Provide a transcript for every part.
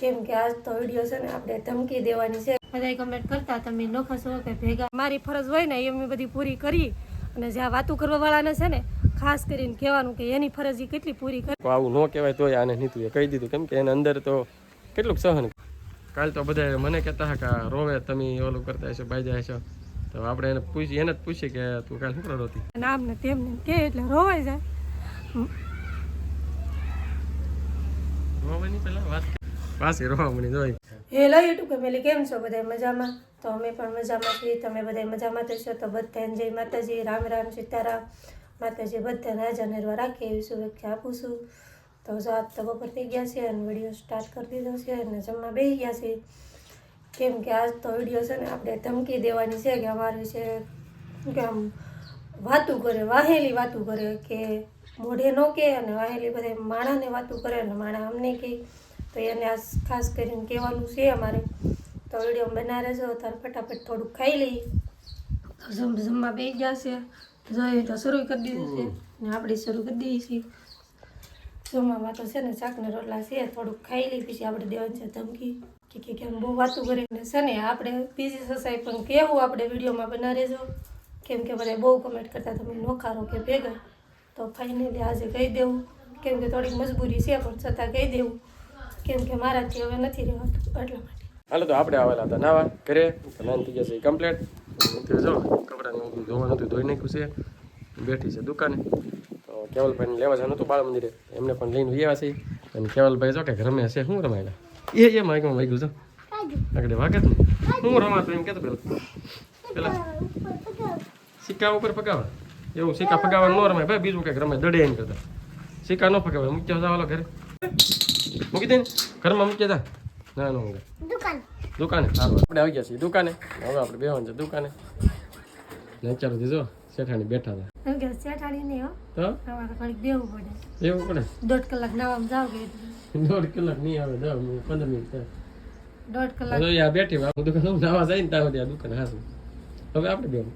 કેમ કે આજ તો વીડિયો છે ને આપણે ધમકી દેવાની છે. બધા કમેન્ટ કરતા તમે નોખા છો કે ભેગા? મારી ફરજ હોય ને એ અમે બધી પૂરી કરી અને જ્યાં વાતું કરવા વાળાને છે ને ખાસ કરીને કહેવાનું કે એની ફરજ કેટલી પૂરી કરી. તો આવું ન કહેવાય તોય આને નીતું એ કહી દીધું. કેમ કે એના અંદર તો કેટલુંક સહન કાલ તો બધા મને કહેતા હતા કે આ રોવે તમે ઓલું કરતા હશો બાઈ જાય છો તો આપણે એને પૂછી એને જ પૂછીએ કે તું કાલ શું કરો હતી નામ આમ ને તેમને કે એટલે રોવાય જાય રોવાની પહેલા વાત પાછી રોવા મળી જોઈ હેલો યુટ્યુબ ફેમિલી, કેમ છો? બધા મજામાં? તો અમે પણ મજામાં છીએ. તમે બધા મજામાં થશો તો બધાને જય માતાજી, રામ રામ, સીતારામ. માતાજી બધાને હાજર નિર્વા રાખીએ એવી શુભેચ્છા આપું છું. તો જો આજ તો બપોર થઈ ગયા છે અને વીડિયો સ્ટાર્ટ કરી દીધો છે અને જમવા બેસી ગયા છે. કેમ કે આજ તો વીડિયો છે ને આપણે ધમકી દેવાની છે કે અમારે છે કે આમ વાતું કરે, વાહેલી વાતું કરે, કે મોઢે ન કે અને વાહેલી બધા માણાને વાતું કરે અને માણા અમને કહે તો એને આ ખાસ કરીને કહેવાનું છે અમારે. તો વીડિયો બના રહેજો તાર ફટાફટ થોડુંક ખાઈ લઈએ તો જમ જમવા બે ગયા છે જોઈએ તો શરૂ કરી દીધું છે. ને આપણે શરૂ કરી દઈએ છીએ જમવામાં તો છે ને શાકને રોટલા છે થોડુંક ખાઈ લઈ પછી આપણે દેવાની છે ધમકી. કે કે કેમ બહુ વાતું કરે ને છે ને આપણે બીજી સસાઈ પણ કહેવું આપણે વિડીયોમાં બના રહેજો. કેમ કે મને બહુ કમેન્ટ કરતા તમે નોખારો કે ભેગા. તો ફાઇનલી આજે કહી દેવું. કેમ કે થોડીક મજબૂરી છે પણ છતાં કહી દેવું. કેમ કે મારાથી હવે નથી રહેવાતું એટલા માટે. હાલો તો આપણે આવેલા હતા નાવા ઘરે. લાઈન થઈ જશે કમ્પ્લીટ જો, કપડાનું ધોવાનું હતું, ધોઈ નાખ્યું છે. બેઠી છે દુકાને. તો કેવલભાઈને લેવા જવાનું હતું બાળ મંદિરે. એમને પણ લઈને ગયા છે. અને કેવલભાઈ જો કે રમે છે. શું રમાયેલા? એ એ માઇકમાં વાગ્યું છો. આગળ વાગે જ ને? હું રમાતો એમ કહેતો પેલા. પેલા સિક્કા ઉપર પગાવા એવું, સિક્કા પગાવવા ન રમાય. ભાઈ, બીજું કંઈક રમાય. દડે એમ કરતા. સિક્કા ન પગાવાય મૂક્યા જાવ ઘરે. મૂકી દે ને. ઘરમાં મૂકી દા ના ના દુકાને. સારું આપણે આવી ગયા છીએ. દુકાને? હવે આપણે બેવાનું છે દુકાને. ચાલો જો શેઠાણી બેઠા હતા એમ કે શેઠાણી નહીં હો. તો? અમારે બેવું પડે. એવું પડે? દોઢ કલાક નાવામાં જાવ કે દોઢ કલાક નહીં આવે મિનિટ પંદર મિનિટ થાય. દોઢ કલાક. હવે આ બેઠી હું દુકાન હું નાવા જાય ને ત્યાં આ દુકાન હાસું. હવે આપણે બેવું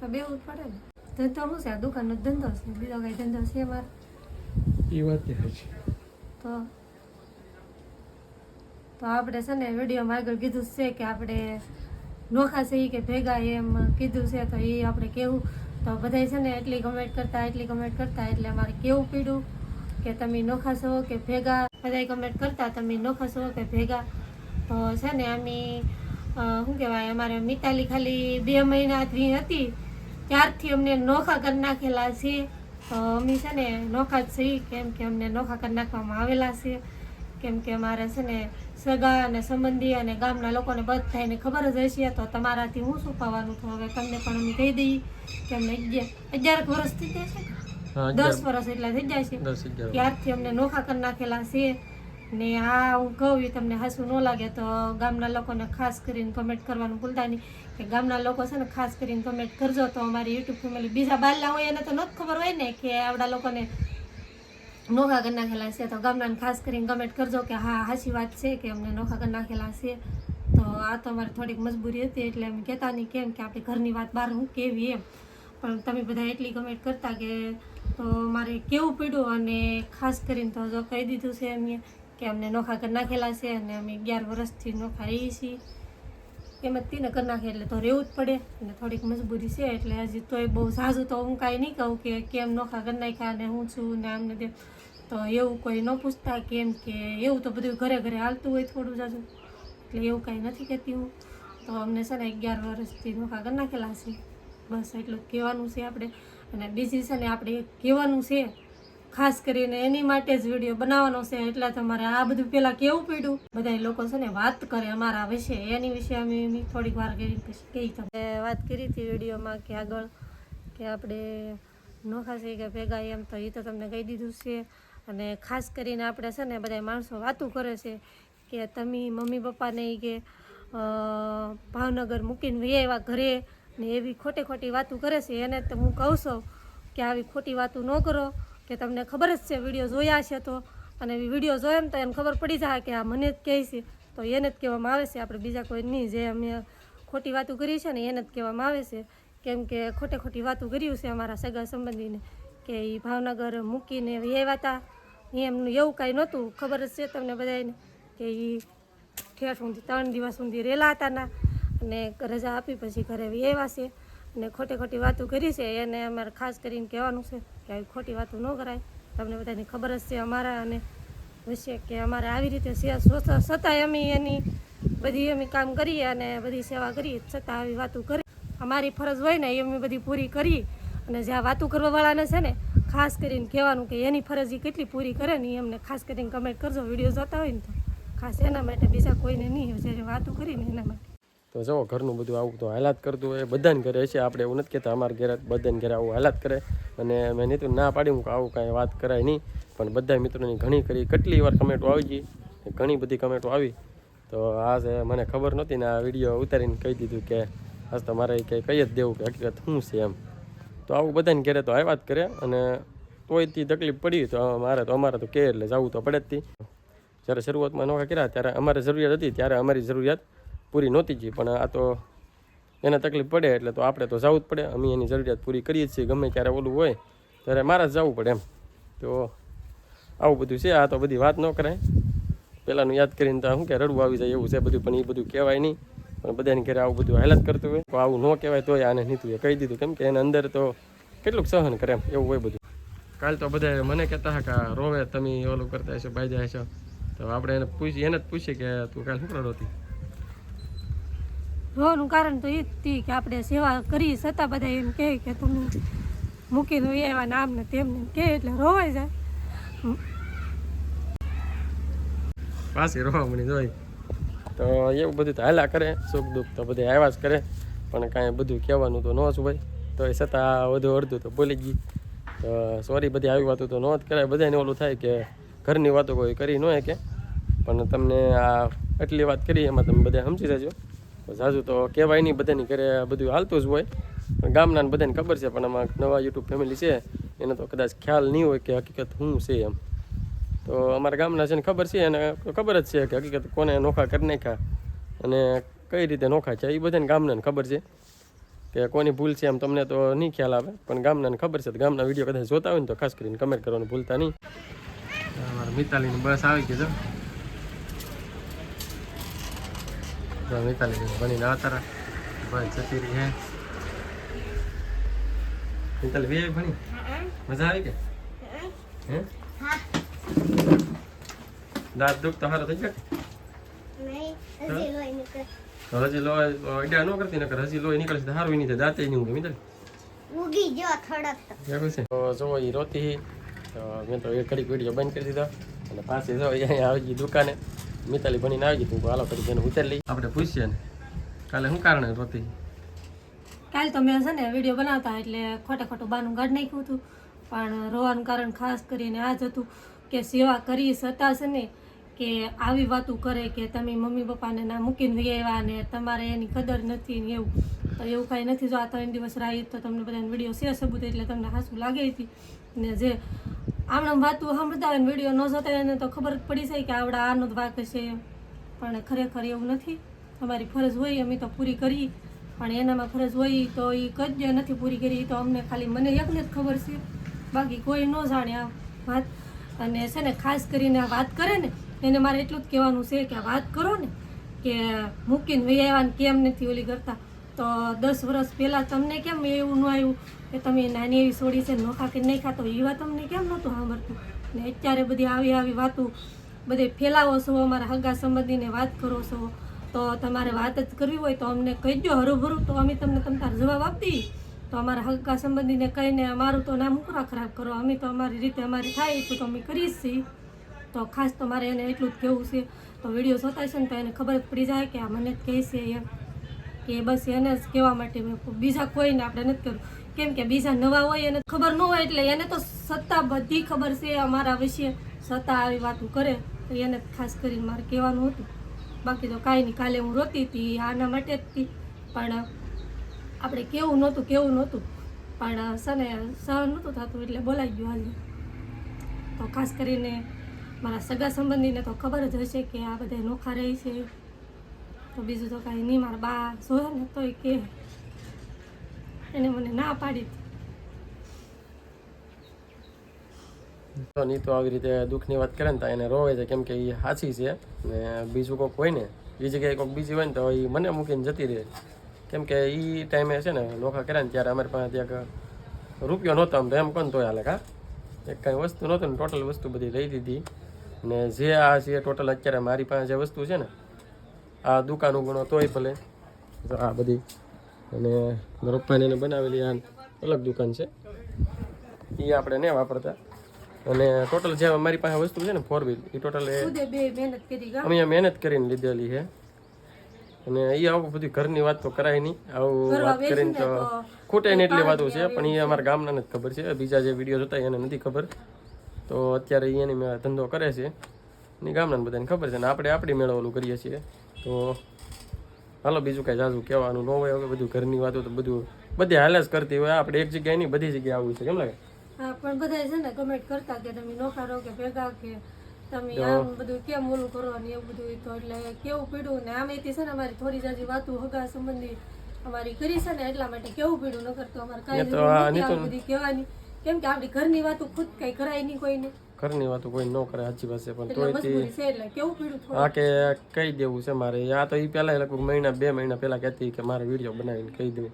તો બેવું પડે ને. ધંધો શું છે? આ દુકાનનો ધંધો છે? બીજો કઈ ધંધો છે મારે એ વાત છે તો? તો આપણે છે ને વિડીયોમાં આગળ કીધું છે કે આપણે નોખા છે કે ભેગા એમ કીધું છે, તો એ આપણે કેવું? તો બધાય છે ને એટલી કમેન્ટ કરતા, એટલી કમેન્ટ કરતા, એટલે અમારે કેવું પીડ્યું કે તમે નોખા છો કે ભેગા? બધાય કમેન્ટ કરતા, તમે નોખા છો કે ભેગા? તો છે ને અમે શું કહેવાય, અમારે મિતાલી ખાલી બે મહિનાથી હતી, ત્યારથી અમને નોખા કરી નાખેલા છે. તો અમે છે ને નોખા જ છીએ, કેમ કે અમને નોખા કરી નાખવામાં આવેલા છે. કેમ કે અમારે છે ને સગા અને સંબંધી અને ગામના લોકોને બધાને ખબર જ હશે તો તમારાથી હું શું પાવાનું તો હવે તમને પણ અમે કહી દઈએ કે અમને અગિયાર વર્ષ થઈ જશે દસ વર્ષ એટલા થઈ જાય છે. ત્યારથી અમને નોખા કરી નાખેલા છે. ને આ હું કહું તમને હાસું ન લાગે તો ગામના લોકોને ખાસ કરીને કમેન્ટ કરવાનું ભૂલતા નહીં. કે ગામના લોકો છે ને ખાસ કરીને કમેન્ટ કરજો તો અમારી યુટ્યુબ ફેમિલી બીજા બારલા હોય એને તો નથી ખબર હોય ને કે આવડા લોકોને નોખા કરી નાખેલા છે. તો ગામના ખાસ કરીને કમેન્ટ કરજો કે હા સાચી વાત છે કે અમને નોખા કરી નાખેલા છે. તો આ તો અમારી થોડીક મજબૂરી હતી એટલે અમે કહેતા નહીં કેમ કે આપણે ઘરની વાત બહાર હું કેવી એમ. પણ તમે બધા એટલી કમેન્ટ કરતા કે તો મારે કેવું પડ્યું અને ખાસ કરીને તો જો કહી દીધું છે અમે કે અમને નોખા કરી નાખેલા છે અને અમે અગિયાર વર્ષથી નોખા રહીએ છીએ. એમ જ તીને કરી નાખે એટલે તો રહેવું જ પડે અને થોડીક મજબૂરી છે એટલે હજી તોય બહુ ઝાઝું તો હું કાંઈ નહીં કહું કે કેમ નોખા કરી નાખ્યા અને હું છું ને આમ ને તેમ તો એવું કોઈ ન પૂછતા કેમ કે એવું તો બધું ઘરે ઘરે હાલતું હોય થોડું ઝાઝું એટલે એવું કાંઈ નથી કહેતી હું. તો અમને છે ને અગિયાર વર્ષથી નોખા કરી નાખેલા છે. બસ એટલું કહેવાનું છે આપણે. અને બીજી છે ને આપણે કહેવાનું છે ખાસ કરીને એની માટે જ વીડિયો બનાવવાનો છે. એટલે તમારે આ બધું પહેલાં કેવું પડ્યું? બધા લોકો છે ને વાત કરે અમારા વિશે. એની વિશે અમે થોડીક વાર કરી કહી તમે વાત કરી હતી વિડીયોમાં કે આગળ કે આપણે નોખા છે કે ભેગા એમ તો એ તો તમને કહી દીધું છે. અને ખાસ કરીને આપણે છે ને બધા માણસો વાતું કરે છે કે તમે મમ્મી પપ્પાને કે ભાવનગર મૂકીને વહી એવા ઘરે ને એવી ખોટી ખોટી વાતું કરે છે. એને તો હું કહું છું કે આવી ખોટી વાતું ન કરો. કે તમને ખબર જ છે, વીડિયો જોયા છે તો. અને વીડિયો જોયે ને તો એને ખબર પડી જાય કે આ મને જ કહે છે. તો એને જ કહેવામાં આવે છે, આપણે બીજા કોઈ નહીં જે અમે ખોટી વાતો કરી છે ને એને જ કહેવામાં આવે છે. કેમ કે ખોટે ખોટી વાતો કર્યું છે અમારા સગા સંબંધીને, કે એ ભાવનગર મૂકીને આવ્યા હતા એમનું એવું કાંઈ નહોતું, ખબર જ છે તમને બધાને કે એ ઠેઠ સુધી, ત્રણ દિવસ સુધી રહેલા હતા ના. અને રજા આપી પછી ઘરે આવ્યા છે. અને ખોટી ખોટી વાતો કરી છે, એને અમારે ખાસ કરીને કહેવાનું છે કે આવી ખોટી વાતો ન કરાય. તમને બધાની ખબર જ છે અમારા અને વિશે કે અમારે આવી રીતે છતાંય અમે એની બધી અમે કામ કરીએ અને બધી સેવા કરીએ, છતાં આવી વાતો કરી. અમારી ફરજ હોય ને એ અમે બધી પૂરી કરીએ અને જ્યાં વાતો કરવાવાળાને છે ને, ખાસ કરીને કહેવાનું કે એની ફરજ એ કેટલી પૂરી કરે ને એ અમને ખાસ કરીને કમેન્ટ કરજો. વીડિયો જોતા હોય ને તો. ખાસ એના માટે બીજા કોઈને નહીં જ્યારે વાતો કરીને એના માટે. તો જુઓ ઘરનું બધું આવું તો હાલાત કરતું હોય. બધાને ઘરે હશે. આપણે એવું નથી કહેતા, અમારા ઘરે બધાને ઘરે આવું હાલાત કરે. અને મેં નહીં ના પાડી હું આવું કાંઈ વાત કરાય નહીં. પણ બધા મિત્રોની ઘણી કરી કેટલી વાર કમેન્ટો આવી ગઈ. ઘણી બધી કમેન્ટો આવી. તો આ મને ખબર નહોતી ને આ વીડિયો ઉતારીને કહી દીધું કે આજ તો મારે કંઈ કહી જ દેવું કે હકીકત શું છે એમ. તો આવું બધાને ઘરે તો આવ્યા જ કરે. અને તોય તે તકલીફ પડી તો મારે તો અમારે તો કે એટલે જવું તો પડે જ હતી જ્યારે શરૂઆતમાં નોખા કર્યા, ત્યારે અમારે જરૂરિયાત હતી, ત્યારે અમારી જરૂરિયાત પૂરી નહોતી જ, પણ આ તો એને તકલીફ પડે એટલે તો આપણે તો જવું જ પડે. અમે એની જરૂરિયાત પૂરી કરીએ જ છીએ, ગમે ત્યારે ઓલું હોય, ત્યારે મારે જ જવું પડે એમ. તો આવું બધું છે, આ તો બધી વાત ન કરાય. પહેલાંનું યાદ કરીને તો શું કે રડવું આવી જાય એવું છે બધું, પણ એ બધું કહેવાય નહીં. પણ બધાને ઘરે આવું બધું હાલત કરતું હોય. તો આવું ન કહેવાય, તોય આને નીતું કહી દીધું કેમ કે એના અંદર તો કેટલુંક સહન કરે એમ, એવું હોય બધું. કાલ તો બધા મને કહેતા હતા કે રોવે, તમે ઓલું કરતા હશો ભાઈ જાય છો તો આપણે એને પૂછી, એને જ પૂછીએ કે તું કાલ શું રડોતી? રોવાનું કારણ તો એ જ કે આપણે સેવા કરી છતાં બધા એમ કહે કે તમે દો એવા નામ ને તેમને કહે એટલે રોવાઈ જાય. પાછી રોવા મળી જોઈ તો એવું બધું તો હાલા કરે, સુખ દુઃખ તો બધે આવ્યા જ કરે, પણ કાંઈ બધું કહેવાનું તો ન જ હોય તો એ છતાં વધુ અડધું તો બોલી ગઈ. તો સોરી બધી આવી વાતો તો ન જ કરાય. બધાને ઓલું થાય કે ઘરની વાતો કોઈ કરી ન કે પણ તમને આ એટલી વાત કરી એમાં તમે બધા સમજી જજો. તો જાજુ તો કહેવાય નહીં, બધાની ઘરે બધું હાલતું જ હોય. ગામના બધાને ખબર છે, પણ આમાં નવા યુટ્યુબ ફેમિલી છે, એને તો કદાચ ખ્યાલ નહીં હોય કે હકીકત શું છે એમ. તો અમારા ગામના છે ને ખબર છે અને ખબર જ છે કે હકીકત કોને નોખા કરી નાખ્યા અને કઈ રીતે નોખા છે એ બધાને ગામનાને ખબર છે કે કોની ભૂલ છે એમ તમને તો નહીં ખ્યાલ આવે, પણ ગામનાને ખબર છે ગામના વીડિયો કદાચ જોતા હોય ને તો ખાસ કરીને કમેન્ટ કરવાનું ભૂલતા નહીં. મિતાલીની બસ આવી ગઈ જો જો મિતાલી બનીને આવતા ભાઈ જતી રહી હે. મિતાલી વે ભણી. મજા આવી કે? હે? દાંત દુખ તો હારો થઈ ગયો હજી લોહી અડ્યા ન કરતી નકર હજી લોહી નીકળશે તો સારું નહીં દાંતે નહીં ઊંઘે મિતાલી. ઉગી થોડોક તો. જો એ રોતી તો મેં તો એ ઘડીક વીડિયો બંધ કરી દીધો. અને પાછી જો અહીંયા આવી ગઈ દુકાને. મિતાલી ભણીને આવી ગઈ હાલો કરી એને ઉતારી લઈ આપણે પૂછીએ ને, કાલે શું કારણે રોતી કાલ તો મેં છે ને વીડિયો બનાવતા એટલે ખોટે ખોટું બાનું ગાઢ નાખ્યું હતું. પણ રોવાનું કારણ ખાસ કરીને આ જ હતું કે સેવા કરી છતાં છે ને કે આવી વાતું કરે કે તમે મમ્મી પપ્પાને ના મૂકીને વહી ને તમારે એની કદર નથી ને એવું. તો એવું કાંઈ નથી. જો આ ત્રણ દિવસ રાહી તો તમને બધાને વીડિયો શેર સબૂત એટલે તમને હાસું લાગે હતી ને જે આમણામ વાતું સાંભળતા હોય ને વીડિયો ન જોતા હોય તો ખબર પડી જાય કે આવડા આનો જ વાક છે. પણ ખરેખર એવું નથી. અમારી ફરજ હોય અમે તો પૂરી કરી. પણ એનામાં ફરજ હોય તો એ કદ્ય નથી પૂરી કરી. તો અમને ખાલી મને એકને જ ખબર છે. બાકી કોઈ ન જાણે આ વાત. અને છે ને ખાસ કરીને આ વાત કરે ને, એને મારે એટલું જ કહેવાનું છે કે આ વાત કરો ને, કે મૂકીને આવ્યા કેમ નથી ઓલી કરતા. તો દસ વર્ષ પહેલાં તમને કેમ એવું ન આવ્યું કે તમે નાની એવી સોડી છે નોખા કે નહીં ખાતો એ વાત તમને કેમ નહોતું સાંભળતું? ને અત્યારે બધી આવી આવી વાતો, બધે ફેલાવો છો, અમારા હગા સંબંધીને વાત કરો છો. તો તમારે વાત જ કરવી હોય તો અમને કહીજો હરુભરું. તો અમે તમને તમતાર જવાબ આપી. તો અમારા હગા સંબંધીને કહીને અમારું તો નામ ઉકરા ખરાબ કરો. અમે તો અમારી રીતે અમારી થાય એટલું તો અમે કરીએ છીએ. તો ખાસ તો મારે એને એટલું જ કહેવું છે. તો વીડિયો જોતા છે ને તો એને ખબર જ પડી જાય કે આ મને જ કહે છે એમ. કે બસ એને જ કહેવા માટે મેં બીજા કોઈને આપણે નથી કર્યું. કેમ કે બીજા નવા હોય એને ખબર ન હોય એટલે એને તો સત્તા બધી ખબર છે અમારા વિશે. સત્તા આવી વાતો કરે, તો એને ખાસ કરીને મારે કહેવાનું હતું. બાકી તો કાંઈ નહીં, કાલે હું રોતી હતી આના માટે જ હતી. પણ આપણે કેવું નહોતું કેવું નહોતું. પણ સને સહન નહોતું થતું, એટલે બોલાઈ ગયું હાલ. તો ખાસ કરીને મારા સગા સંબંધીને તો ખબર જ હશે કે આ બધા નોખા રહે છે. તો બીજું તો કાંઈ નહીં, મારા બા જોયે ને તોય કે એને મને ના પાડી ની તો આવી રીતે દુઃખની વાત કરે ને તો એને રોવે છે, કેમ કે એ સાચી છે. ને બીજું કોઈક હોય ને એ જગ્યાએ કોઈક બીજી હોય ને તો એ મને મૂકીને જતી રહે. કેમ કે એ ટાઈમે છે ને, નોખા કર્યા ને ત્યારે અમારી પાસે ત્યાં રૂપિયો નહોતો આમ એમ કોણ તોય હાલે કા? એક કાંઈ વસ્તુ નહોતું ને, ટોટલ વસ્તુ બધી લઈ દીધી. ને જે આ છે ટોટલ અત્યારે મારી પાસે જે વસ્તુ છે ને આ દુકાન ગણો તોય ભલે. તો આ બધી. અને મારા એને બનાવેલી આ અલગ દુકાન છે. એ આપણે નહીં વાપરતા. અને ટોટલ જે મારી પાસે વસ્તુ છે ને ફોર વ્હીલ એ ટોટલ એ અમે મહેનત કરીને લીધેલી છે. અને એ આવું બધી ઘરની વાત તો કરાય નહીં. આવું વાત કરીને તો ખૂટે ને એટલી વાતો છે. પણ એ અમારા ગામના જ ખબર છે. બીજા જે વીડિયો જોતા એને નથી ખબર. તો અત્યારે એની મેં ધંધો કરે છે. ને ગામના બધાને ખબર છે. ને આપણે આપણી મેળવેલું કરીએ છીએ. તો હાલો બીજું કાંઈ જાજુ કહેવાનું ન હોય. હવે બધું ઘરની વાતો તો બધું બધી હાલે જ કરતી હોય. આપણે એક જગ્યાએ નહીં બધી જગ્યાએ આવું છે. કેમ લાગે? હા પણ બધા છે ને કમેન્ટ કરતા કે તમે નોખા રહો કે ભેગા કે તમે આમ બધું કેમ ઓલું કરો ને એવું બધું તો એટલે કેવું પીડું ને આમે છે ને અમારી થોડી જાજી વાતો હગા સંબંધી અમારી કરી છે ને એટલા માટે કેવું પીડું ન કરતો અમારે કાંઈ બધી કહેવાની. કેમ કે આપણી ઘરની વાતો ખુદ કઈ કરાય નહીં કોઈને. ઘરની વાતો કોઈ ન કરે સાચી વાત છે પણ તોય તે મજબૂરી છે એટલે કેવું પીડ્યું થોડું? હા કે કહી દેવું છે મારે. આ તો એ પહેલાં લગભગ મહિના બે મહિના પહેલાં કહેતી કે મારે વીડિયો બનાવીને કહી દઉં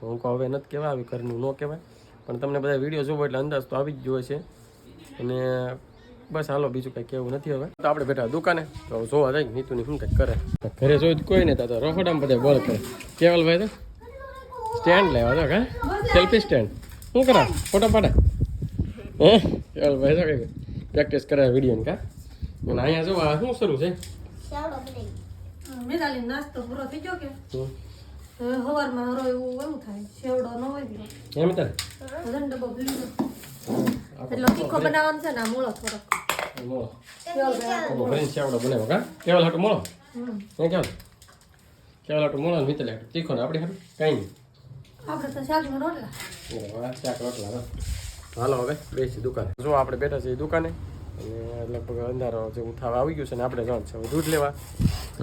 હું કહું હવે નથી કહેવાય આવી ઘરનું ન કહેવાય. પણ તમને બધા વીડિયો જોવો એટલે અંદાજ તો આવી જ જોઈએ છે અને બસ હાલો બીજું કંઈ કહેવું નથી હવે. તો આપણે બેઠા દુકાને તો જોવા જાય નીતુની શું કંઈક કરે. ઘરે જોયું તો કોઈ નહીં તો રખોડામાં બધા બોલ કરે. કેવલભાઈ તો? સ્ટેન્ડ લેવા તો કા સેલ્ફી સ્ટેન્ડ. શું કરા? ફોટો પાડે? હે? કેવલભાઈ તો કંઈક પ્રેક્ટિસ કરે વિડીયોની કા અને અહીંયા જો આ શું શરૂ છે? મેદાલી નાસ્તો પૂરો થઈ ગયો કે? સવારમાં હરો એવું એવું થાય. શેવડો ન હોય એમ તારે? ડબ્બો એટલે તીખો બનાવવાનો છે ને આ થોડોક. મોળો. ભરીને ચાવડો બનાવ્યો કા? કેવલ હાટું મોળો. હે કેવલ કેવલ હાટું મોળો ને મિતલ હાટું? તીખો ને આપણી હાટું? કાંઈ નહીં. આપણે તો શાકનો રોટલા. ઓહ, શાક રોટલા. હાલો હવે બેસી દુકાને. જો આપણે બેઠા છીએ દુકાને અને લગભગ અંધારો જે થવા આવી ગયું છે ને આપણે જવાનું છે હવે દૂધ લેવા.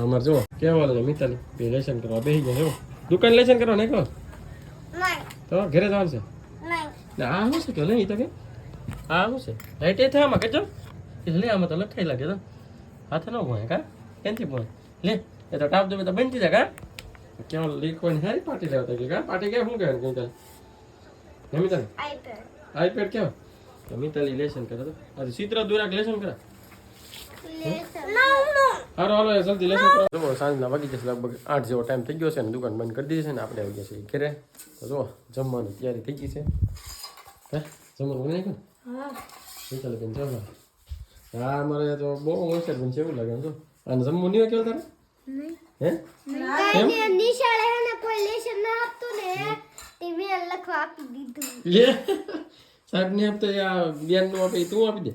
અમારે જો કેવલ ને મિતલ બે લેસન કરવા બેસી ગયા જો દુકાન લેસન કરવા નહીં. તો ઘરે જવાનું છે આ શું છે કે નહીં તો કે? આ શું છે? લાઈટ એ થાય આમાં કેજો લે આમાં તો લખાઈ લાગે તો. હાથે ન ભોય કા? કેનથી ભોય? લે એ તો ટાપ દે તો બનતી જાય કા? કેવા લીકવાની સારી પાટી લેવા કે કા? પાટી કે શું કહેવાનું કઈ તારે નમી તારે આઈપેડ આઈપેડ કેમ? તો મિતાલી લેસન કરે તો. આજે ચિત્ર દુરાક લેસન કરે. નો નો હારો હાલો એ જલ્દી લેસન કરો. જો સાંજના વાગી જશે લગભગ આઠ જેવો ટાઈમ થઈ ગયો છે ને દુકાન બંધ કરી દીધી છે ને આપણે આવી ગયા છીએ ઘરે. તો જો જમવાની તૈયારી થઈ ગઈ છે. હે? જમવાનું મિતાલી બેન ચાલો હા મારે તો બહુ હોશિયાર બન છે એવું લાગે જો અને જમવું નહીં કેવું તારે? હે? નિશાળે કોઈ લેશન ના આપતું ને. તે મેં લખવા આપી દીધું. લે. સાહેબ ને આપતો આ બેનનું આપે તું આપી દે.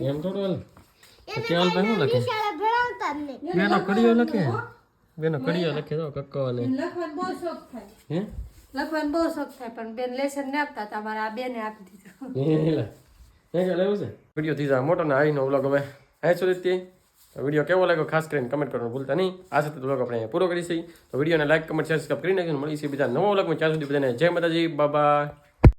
એમ થોડું હાલે. કેવલ ભાઈ શું લખે. ભણાવતા બેનો કડીઓ લખે. બેનો કડીઓ લખે તો કક્કો અને લખવાનો બહુ શોખ થાય. હે? લખવાનો બહુ શોખ થાય પણ બેન લેસન ને આપતા હતા મારા આ બેને આપી દીધું. હેલા હે કે લેવું છે? વીડિયો જા મોટો ને આવીનો વ્લોગ હવે. હે સુધી તે વીડિયો કેવો લાગ્યો ખાસ કરીને કમેન્ટ કરવાનું ભૂલતા નહીં. આ સાથે વ્લોગ આપણે પૂરો કરીશું. તો વિડીયોને લાઈક કમેન્ટ શેર સબસ્ક્રાઈબ કરી નાખીને મળીશું બીજા નવો વ્લોગમાં ત્યાં સુધી બધાને જય માતાજી. બાબા